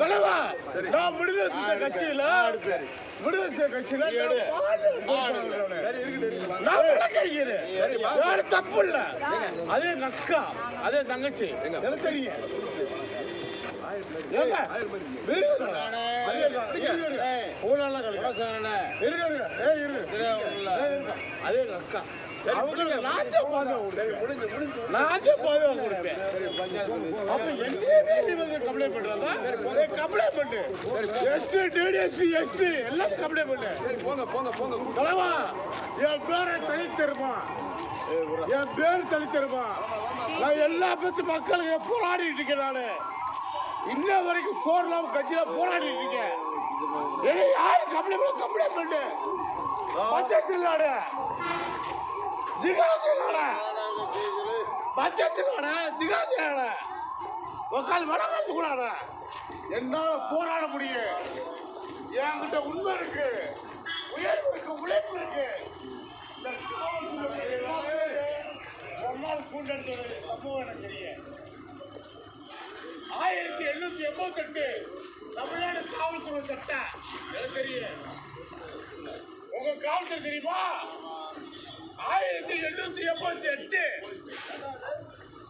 தலைவா நான் விடுதலை சிறுத்தை கட்சியில விடுதலை சிறுத்தை கட்சியில நான் விளக்கறிக்கிறேன் வேற தப்பு இல்ல அதே நக்கா அதே தங்கச்சி எனக்கு தெரியும் அதே அக்கா அவங்களுக்கு நான் பாதுகாப்பு நான் தான் பாதுகாப்பு கொடுப்பேன் அப்ப என்னையுமே நீ வந்து கம்ப்ளைண்ட் பண்றதா கம்ப்ளைண்ட் பண்ணு S P D D S P S P எல்லாம் கம்ப்ளைண்ட் பண்ணு போங்க போங்க போங்க தலைவா என் பேரை தனி தருமா என் பேர் தனி தருமா நான் எல்லா பத்து மக்களுக்கு போராடிட்டு இருக்கேன் நானு. இன்ன வரைக்கும் சோறு இல்லாம கட்சியில போராடிட்டு இருக்கேன். ஏய், யாரு கம்ப்ளைண்ட் கம்ப்ளைண்ட் பண்ணு பஞ்சாயத்து நாடு ஜிகாசி நாடு பஞ்சாயத்து நாடு ஜிகாசி நாடு உக்கால் வடமாத்து கூடாது என்னால போராட முடியும் என்கிட்ட உண்மை இருக்கு. உயர்வு இருக்கு உழைப்பு இருக்கு. இந்த காவல்துறை எல்லாமே சம்பவம் எனக்கு தெரியும். எட்டு தமிழ்நாடு காவல்துறை சட்டம் எனக்கு தெரியும். உங்க காவல்துறை தெரியுமா? ஆயிரத்தி எண்ணூத்தி எண்பத்தி எட்டு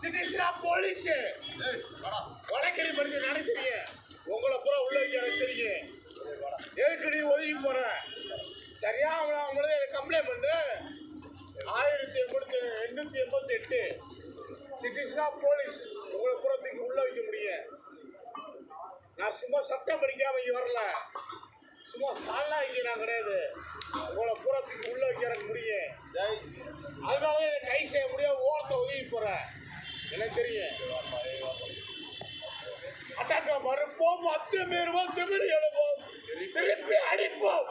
சிட்டிஸ்ரா போலீஸ் வழக்கறி படிச்சு எனக்கு தெரியும் உங்களை பூரா உள்ள வைக்க எனக்கு தெரியும். எதுக்கு நீ ஒதுங்கி போற? சரியா? அவங்கள அவங்களே கம்ப்ளைண்ட் பண்ணு. ஆயிரத்தி எண்பத்தி எண்ணூத்தி எண்பத்தி எட்டு சிட்டிஸ்ரா போலீஸ் உங்களை பூரா தூக்கி உள்ள வைக்க முடியும். நான் சும்மா சட்டம் படிக்காம இங்க வரல. சும்மா சாலா இங்க நான் கிடையாது. உங்களை பூரா தூக்கி உள்ள வைக்க எனக்கு முடியும். அதனால எனக்கு கை செய்ய முடியாது ஓரத்தை ஒதுங்கி போறேன். எனக்கு தெரியும். அட்டாக்க மறுப்போம் அத்துமீறுவோம் திமிரி எழுப்போம் திருப்பி அடிப்போம்.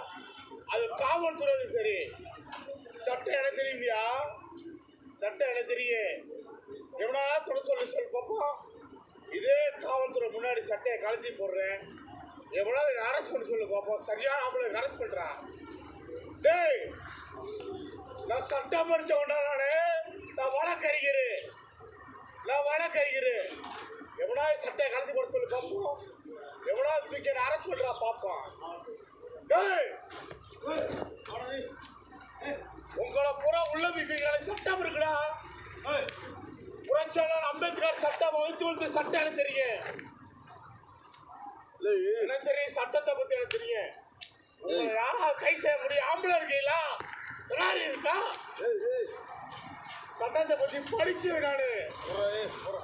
அது காவல்துறை சரி. சட்டம் எனக்கு தெரியுமியா? சட்டம் எனக்கு தெரியும். எவனா தொட சொல்லி சொல்லி பார்ப்போம். இதே காவல்துறை முன்னாடி சட்டையை கழுத்தி போடுறேன். எவ்வளோ அரெஸ்ட் பண்ண சொல்லி பார்ப்போம் சரியான ஆம்பளை அரெஸ்ட் பண்ணுறான் டேய் நான் சட்டம் படித்த உடனே நான் வழக்கறிஞர். நான் வழக்கறிஞர். எவ்வளோ சட்டையை கலந்து போட சொல்லி பார்ப்போம் எவ்வளோ தூக்கி அரெஸ்ட் பண்ணுறா பார்ப்போம் டேய் உங்களை பூரா உள்ள தூக்கிங்களே சட்டம் இருக்குடா புரட்சியாளர் அம்பேத்கர் சட்டம் வகுத்து வளர்த்த சட்டம் எனக்கு தெரியும். எனக்கு தெரியும் சட்டத்தை பத்தி எனக்கு தெரியும். உங்களை யாராவது கை செய்ய முடியும்? ஆம்பளை இருக்கீங்களா? எல்லாரும் இருக்கா? சட்டத்தை பத்தி படிச்சேன் நானு.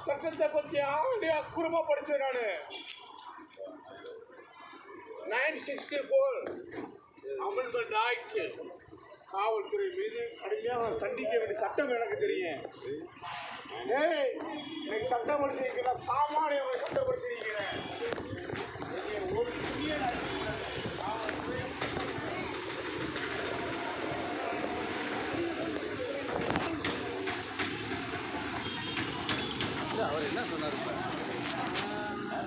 சட்டத்தை பத்தி ஆடி அக்குறமா படிச்சேன் நானு. Nine sixty four. Amendment act காவல்துறை மீது கடுமையாக தண்டிக்க வேண்டிய சட்டம் எனக்கு தெரியும். எனக்கு சட்டம் படிச்சிருக்கீங்க சாமானிய சட்டம் படிச்சிருக்கீங்க